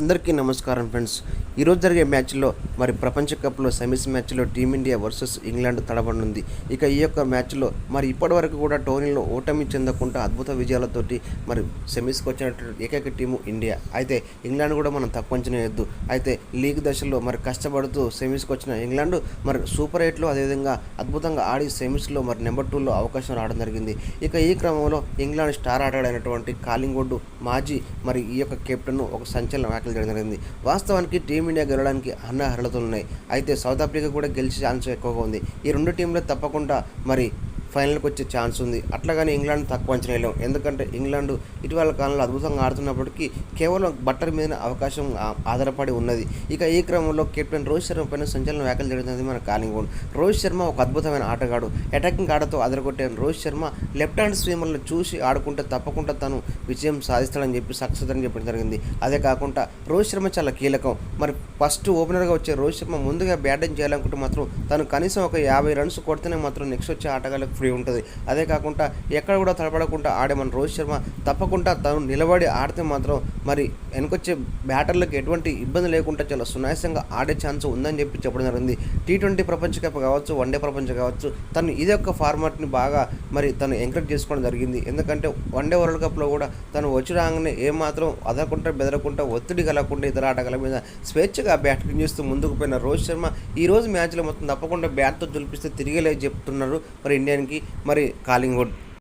అందరికీ నమస్కారం ఫ్రెండ్స్. ఈరోజు జరిగే మ్యాచ్లో మరి ప్రపంచ కప్లో సెమీస్ మ్యాచ్లో టీమిండియా వర్సెస్ ఇంగ్లాండ్ తడబడనుంది. ఇక ఈ యొక్క మ్యాచ్లో మరి ఇప్పటివరకు కూడా టోర్నీలో ఓటమి చెందకుండా అద్భుత విజయాలతోటి మరి సెమీస్కి వచ్చినటువంటి ఏకైక టీము ఇండియా. అయితే ఇంగ్లాండ్ కూడా మనం తక్కువ అంచనా అయితే లీగ్ దశలో మరి కష్టపడుతూ సెమీస్కి వచ్చిన ఇంగ్లాండ్ మరి సూపర్ ఎయిట్లో అదేవిధంగా అద్భుతంగా ఆడి సెమీస్లో మరి నెంబర్ టూలో అవకాశం రావడం జరిగింది. ఇక ఈ క్రమంలో ఇంగ్లాండ్ స్టార్ ఆటగాడైనటువంటి కాలింగ్వుడ్ మాజీ మరి ఈ యొక్క కెప్టెన్ ఒక సంచలన వ్యాఖ్యలు చేయడం జరిగింది వాస్తవానికి టీమిండియా గెలవడానికి అన్న అర్హతలు ఉన్నాయి. అయితే సౌత్ ఆఫ్రికా కూడా గెలిచే ఛాన్స్ ఎక్కువగా ఉంది. ఈ రెండు టీంలు తప్పకుండా మరి ఫైనల్కి వచ్చే ఛాన్స్ ఉంది. అట్లాగని ఇంగ్లాండ్ తక్కువ అంచనా వేయలేం. ఎందుకంటే ఇంగ్లాండ్ ఇటీవల కాలంలో అద్భుతంగా ఆడుతున్నప్పటికీ కేవలం బట్టర్ మీద అవకాశం ఆధారపడి ఉన్నది. ఇక ఈ క్రమంలో కెప్టెన్ రోహిత్ శర్మ పైన సంచలన వ్యాఖ్యలు జరుగుతుంది మన కాలింగ్ రోహిత్ శర్మ ఒక అద్భుతమైన ఆటగాడు. అటాకింగ్ ఆటతో అదరగొట్టే రోహిత్ శర్మ లెఫ్ట్ హ్యాండ్ స్విమ్మర్లను చూసి ఆడుకుంటే తప్పకుండా తను విజయం సాధిస్తాడని చెప్పి సక్సెస్ అని చెప్పడం జరిగింది. అదే కాకుండా రోహిత్ శర్మ చాలా కీలకం. మరి ఫస్ట్ ఓపెనర్గా వచ్చే రోహిత్ శర్మ ముందుగా బ్యాటింగ్ చేయాలనుకుంటే మాత్రం తను కనీసం ఒక యాభై రన్స్ కొడితేనే మాత్రం నెక్స్ట్ వచ్చే ఆటగాళ్ళకి ఫ్రీ ఉంటుంది. అదే కాకుండా ఎక్కడ కూడా తడపడకుండా ఆడే మన రోహిత్ శర్మ తప్పకుండా తను నిలబడి ఆడితే మాత్రం మరి వెనకొచ్చే బ్యాటర్లకు ఎటువంటి ఇబ్బంది లేకుండా చాలా సునాయాసంగా ఆడే ఛాన్స్ ఉందని చెప్పి చెప్పడం జరిగింది. టీ ట్వంటీ ప్రపంచ కప్ కావచ్చు వన్డే ప్రపంచం కావచ్చు తను ఇదే యొక్క ఫార్మాట్ని బాగా మరి తను ఎంకరేజ్ చేసుకోవడం జరిగింది. ఎందుకంటే వన్డే వరల్డ్ కప్లో కూడా తను వచ్చి రాగానే ఏమాత్రం అదకుండా బెదరకుండా ఒత్తిడి కలగకుండా ఇతర ఆటగాళ్ళ మీద స్వేచ్ఛగా బ్యాటింగ్ చేస్తూ ముందుకు పోయిన రోహిత్ శర్మ ఈ రోజు మ్యాచ్లో మొత్తం తప్పకుండా బ్యాట్తో జులిపిస్తే తిరిగేలే చెప్తున్నారు మరి మరి కాలింగ్ వుడ్